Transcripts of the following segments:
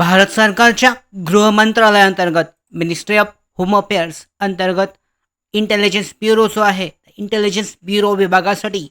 भारत सरकारच्या गृह मंत्रालयाअंतर्गत मिनिस्ट्री ऑफ होम अफेअर्स अंतर्गत इंटेलिजन्स ब्युरो जो आहे इंटेलिजन्स ब्युरो विभागासाठी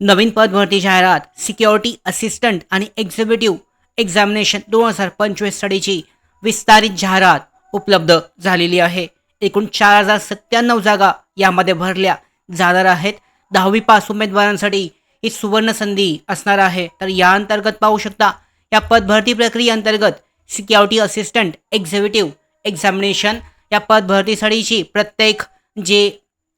नवीन पदभरती जाहिरात सिक्युरिटी असिस्टंट आणि एक्झिक्युटिव्ह एक्झामिनेशन दोन हजार पंचवीससाठीची विस्तारित जाहिरात उपलब्ध झालेली आहे. एकूण चार हजार सत्त्याण्णव जागा यामध्ये भरल्या जाणार आहेत. दहावी पास उमेदवारांसाठी ही सुवर्ण संधी असणार आहे. तर या अंतर्गत पाहू शकता या पदभरती प्रक्रियेअंतर्गत सिक्युरिटी असिस्टंट एक्झिक्युटिव्ह एक्झामिनेशन या पदभरतीसाठीची प्रत्येक जे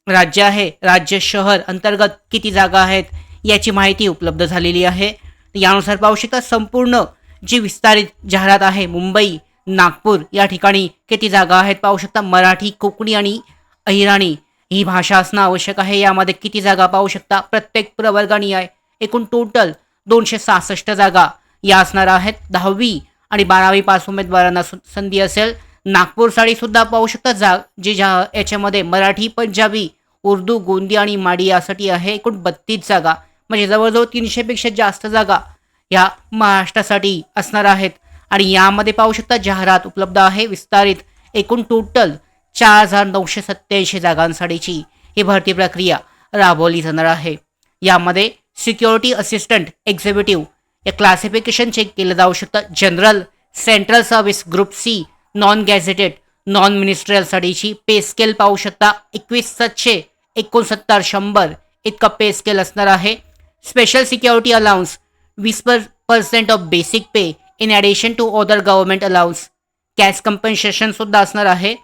राज्य आहे राज्य शहर अंतर्गत किती जागा आहेत याची माहिती उपलब्ध झालेली आहे. यानुसार पाहू शकता संपूर्ण जी विस्तारित जाहिरात आहे मुंबई नागपूर या ठिकाणी किती जागा आहेत पाहू शकता. मराठी कोकणी आणि अहिराणी ही भाषा असणं आवश्यक आहे. यामध्ये किती जागा पाहू शकता? प्रत्येक प्रवर्गानी आहे एकूण टोटल दोनशे सहासष्ट जागा या असणार आहेत. दहावी आणि बारावी पास उमेदवारांना संधी असेल. नागपूरसाठी सुद्धा पाहू शकता जा जे ज्या याच्यामध्ये मराठी पंजाबी उर्दू गोंदी आणि माडी यासाठी आहे. एकूण बत्तीस जागा. म्हणजे जवळजवळ तीनशेपेक्षा जास्त जागा या महाराष्ट्रासाठी असणार आहेत. आणि यामध्ये पाहू शकता जाहिरात उपलब्ध आहे. विस्तारित एकूण टोटल चार हजार नऊशे सत्याऐंशी जागांसाठीची ही भरती प्रक्रिया राबवली जाणार आहे. यामध्ये सिक्युरिटी असिस्टंट एक्झिक्युटिव्ह या क्लासिफिकेशन चेक केलं जाऊ शकतं. General central service group C non gazetted non मिनिस्ट्रियलसाठीची pay scale पाहू शकता. एकवीस सातशे एकोणसत्तर शंभर इतका पे स्केल असणार आहे. स्पेशल सिक्युरिटी अलाउन्स वीस per percent of basic pay in addition to other government allowance cash कंपन्सेशनसुद्धा असणार आहे.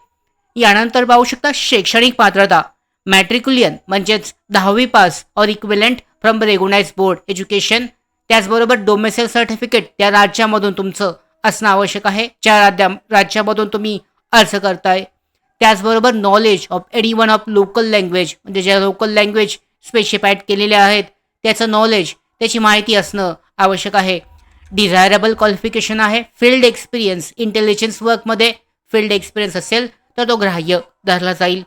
यानंतर पाहू शकता शैक्षणिक पात्रता. मॅट्रिक्युलियन म्हणजेच दहावी pass or equivalent from recognised board education त्याचबरोबर डोमेसेल सर्टिफिकेट त्या राज्यामधून तुमचं असणं आवश्यक आहे. ज्या राज्या राज्यामधून तुम्ही अर्ज करताय. त्याचबरोबर knowledge of any one of local language म्हणजे ज्या लोकल लँग्वेज स्पेसिफाईड केलेल्या आहेत त्याचं नॉलेज त्याची माहिती असणं आवश्यक आहे. डिझायरेबल क्वालिफिकेशन आहे. फील्ड एक्सपिरियन्स इंटेलिजन्स वर्कमध्ये फील्ड एक्सपिरियन्स असेल तर तो ग्राह्य धरला जाईल.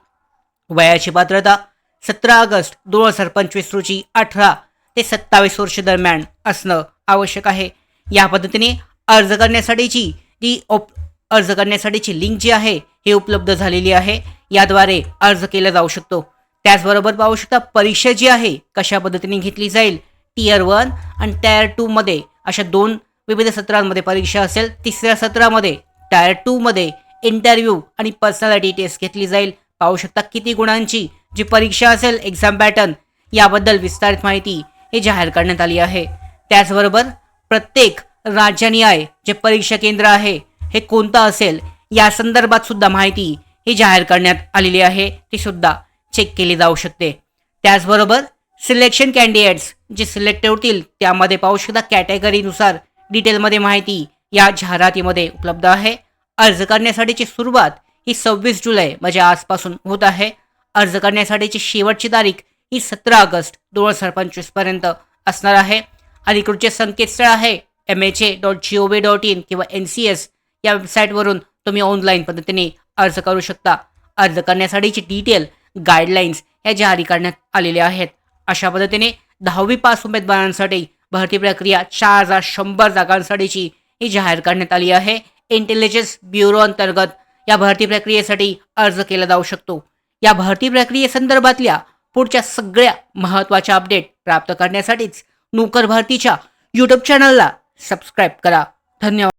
वयाची पात्रता सतरा ऑगस्ट दोन हजार पंचवीस रोजी अठरा ते सत्तावीस वर्ष दरम्यान असणं आवश्यक आहे. या पद्धतीने अर्ज करण्यासाठीची जी ओप अर्ज करण्यासाठीची लिंक जी आहे हे उपलब्ध झालेली आहे. याद्वारे अर्ज केला जाऊ शकतो. त्याचबरोबर पाहू शकता परीक्षा जी आहे कशा पद्धतीने घेतली जाईल टीयर वन आणि टायर टूमध्ये अशा दोन विविध सत्रांमध्ये परीक्षा असेल. तिसऱ्या सत्रामध्ये टायर टूमध्ये इंटरव्ह्यू आणि पर्सनॅलिटी टेस्ट घेतली जाईल. पाहू शकता किती गुणांची जी परीक्षा असेल एक्झाम पॅटर्न याबद्दल विस्तारित माहिती हे जाहीर करण्यात आली आहे. त्याचबरोबर प्रत्येक राज्यानिहाय जे परीक्षा केंद्र आहे हे कोणतं असेल या संदर्भात सुद्धा माहिती ही जाहीर करण्यात आलेली आहे. ती सुद्धा चेक केली जाऊ शकते. त्याचबरोबर सिलेक्शन कॅन्डिडेट्स जे सिलेक्ट होतील त्यामध्ये पाहू शकता कॅटेगरीनुसार डिटेलमध्ये माहिती या जाहिरातीमध्ये उपलब्ध आहे. अर्ज करण्यासाठीची सुरुवात ही सव्वीस जुलै म्हणजे आजपासून होत आहे. अर्ज करण्यासाठीची शेवटची तारीख ही सतरा ऑगस्ट दोन हजार पंचवीसपर्यंत असणार आहे. अधिकृतचे संकेतस्थळ आहे M H A dot G O V dot in किंवा एन सी एस या वेबसाईटवरून तुम्ही ऑनलाईन पद्धतीने अर्ज करू शकता. अर्ज करण्यासाठीची डिटेल गाईडलाईन्स या जारी करण्यात आलेल्या आहेत. अशा पद्धतीने दहावी पास उमेदवारांसाठी भरती प्रक्रिया चार हजार शंभर जागांसाठीची ही जाहीर करण्यात आली आहे. इंटेलिजन्स ब्युरो अंतर्गत या भरती प्रक्रियेसाठी अर्ज केला जाऊ शकतो. या भरती प्रक्रियेसंदर्भातल्या पुढच्या सगळ्या महत्त्वाच्या अपडेट प्राप्त करण्यासाठीच नोकर भरतीच्या यूट्यूब चॅनलला सबस्क्राईब करा. धन्यवाद.